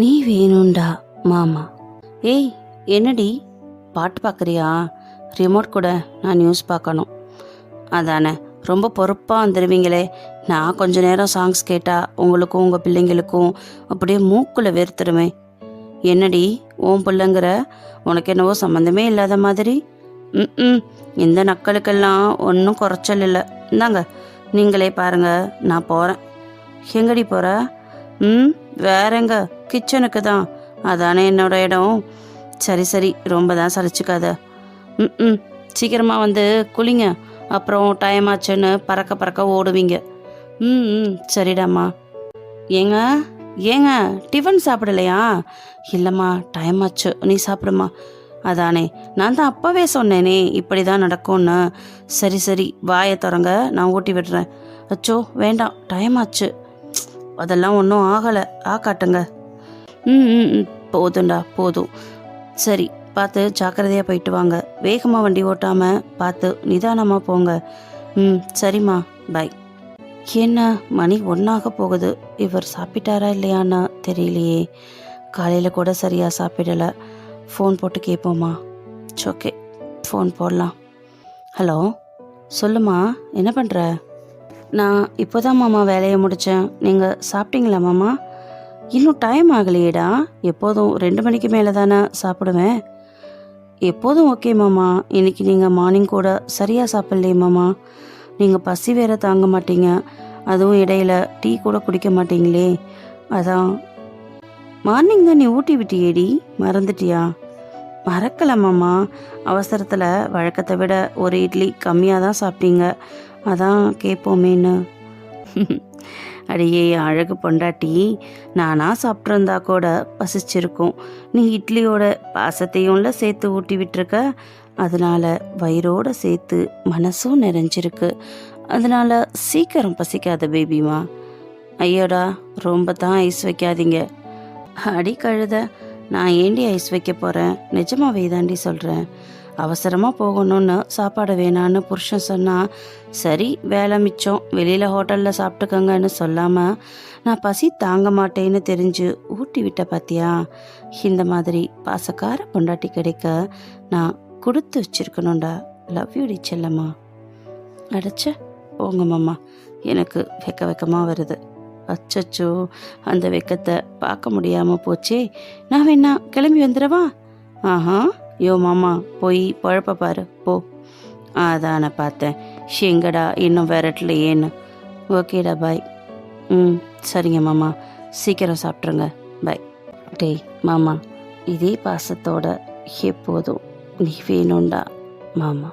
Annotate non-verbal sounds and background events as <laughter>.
நீ வேணும்டா மாமா. ஏய் என்னடி? பாட்டு பார்க்குறியா? ரிமோட் கூட நான் நியூஸ் பார்க்கணும். அதானே ரொம்ப பொறுப்பாக வந்துடுவீங்களே நான் கொஞ்ச நேரம் சாங்ஸ் கேட்டால் உங்களுக்கும் உங்கள் பிள்ளைங்களுக்கும் அப்படியே மூக்கில் வேர்த்துருமே. என்னடி ஓம் பிள்ளைங்கிற உனக்கு என்னவோ சம்மந்தமே இல்லாத மாதிரி? ம் இந்த நக்களுக்கெல்லாம் ஒன்றும் குறைச்சல் இல்லை. இந்தாங்க நீங்களே பாருங்க நான் போகிறேன் எங்கடி போகிற ம் வேறெங்க? கிச்சனுக்கு தான். அதானே என்னோட இடம். சரி சரி ரொம்ப தான் சலிச்சுக்காத. ம் ம் சீக்கிரமாக வந்து குளிங்க. அப்புறம் டைம் ஆச்சுன்னு பறக்க பறக்க ஓடுவீங்க. ம் ம் சரிடாம்மா. ஏங்க ஏங்க டிஃபன் சாப்பிடலையா? இல்லைம்மா டைம் ஆச்சு நீ சாப்பிடுமா. அதானே நான் தான் அப்போவே சொன்னேனே இப்படி தான் நடக்கும்னு. சரி சரி வாயை திறங்க நான் ஊட்டி விடுறேன். அச்சோ வேண்டாம் டைம் ஆச்சு. அதெல்லாம் ஒன்றும் ஆகலை. ஆ காட்டுங்க. ம் ம் ம், போதும்டா போதும். சரி பார்த்து ஜாக்கிரதையாக போயிட்டு வாங்க. வேகமாக வண்டி ஓட்டாமல் பார்த்து நிதானமாக போங்க. ம் சரிம்மா. பாய் என்ன மணி ஒன்றாக போகுது. இவர் சாப்பிட்டாரா இல்லையான்னு தெரியலையே. காலையில் கூட சரியாக சாப்பிடலை. ஃபோன் போட்டு கேட்போமா ஓகே ஃபோன் போடலாம். ஹலோ? சொல்லுமா என்ன பண்ணுற நான் இப்போதான் மாமா வேலையை முடித்தேன் நீங்கள் சாப்பிட்டீங்களா மாமா? இன்னும் டைம் ஆகலையேடா. எப்போதும் ரெண்டு மணிக்கு மேலே தானே சாப்பிடுவேன். எப்போதும் ஓகே மாமா. இன்னைக்கு நீங்கள் மார்னிங் கூட சரியாக சாப்பிட்லையே மாமா. நீங்கள் பசி வேற தாங்க மாட்டீங்க. அதுவும் இடையில டீ கூட குடிக்க மாட்டீங்களே. அதான். மார்னிங் தான் நீ ஊட்டி விட்டியேடி. மறந்துட்டியா? மறக்கல மாமா. அவசரத்தில் வழக்கத்தை விட ஒரு இட்லி கம்மியாக தான் சாப்பிட்டீங்க. அதான் கேட்போமேன்னு <laughs> அடியே அழகு பொண்டாட்டி நானா சாப்பிட்ருந்தா கூட பசிச்சிருக்கும். நீ இட்லியோட பாசத்தையும்ல சேர்த்து ஊட்டி விட்டுருக்க. அதனால வயிறோட சேர்த்து மனசும் நிறைஞ்சிருக்கு. அதனால சீக்கிரம் பசிக்காத பேபிமா ஐயோடா ரொம்ப தான் ஐஸ் வைக்காதீங்க. அடி கழுத நான் ஏண்டி ஐஸ் வைக்க போகிறேன் நிஜமாவே தாண்டி சொல்கிறேன் அவசரமாக போகணும்னு சாப்பாடு வேணான்னு புருஷன் சொன்னால் சரி வேலை மிச்சம். வெளியில் ஹோட்டலில் சாப்பிட்டுக்கங்கன்னு சொல்லாமல் நான் பசி தாங்க மாட்டேன்னு தெரிஞ்சு ஊட்டி விட்ட பார்த்தியா இந்த மாதிரி பாசக்கார பொண்டாட்டி கிடைக்க நான் கொடுத்து வச்சிருக்கணும்டா. லவ் யூ டி செல்லம்மா. அடைச்ச போங்க மாமா. எனக்கு வெக்க வெக்கமாக வருது. அச்சச்சோ அந்த வெக்கத்தை பார்க்க முடியாமல் போச்சே. நான் வேணா கிளம்பி வந்துடவா? ஆஹா யோ மாமா போய் பழப்ப பாரு போ. அதான பார்த்தேன். எங்கடா? இன்னும் விரட்டலையேன்னு. ஓகேடா பாய். ம் சரிங்க மாமா. சீக்கிரம் சாப்பிட்ருங்க பாய். டேய் மாமா இதே பாசத்தோட எப்போதும் நீ வேணும்டா மாமா.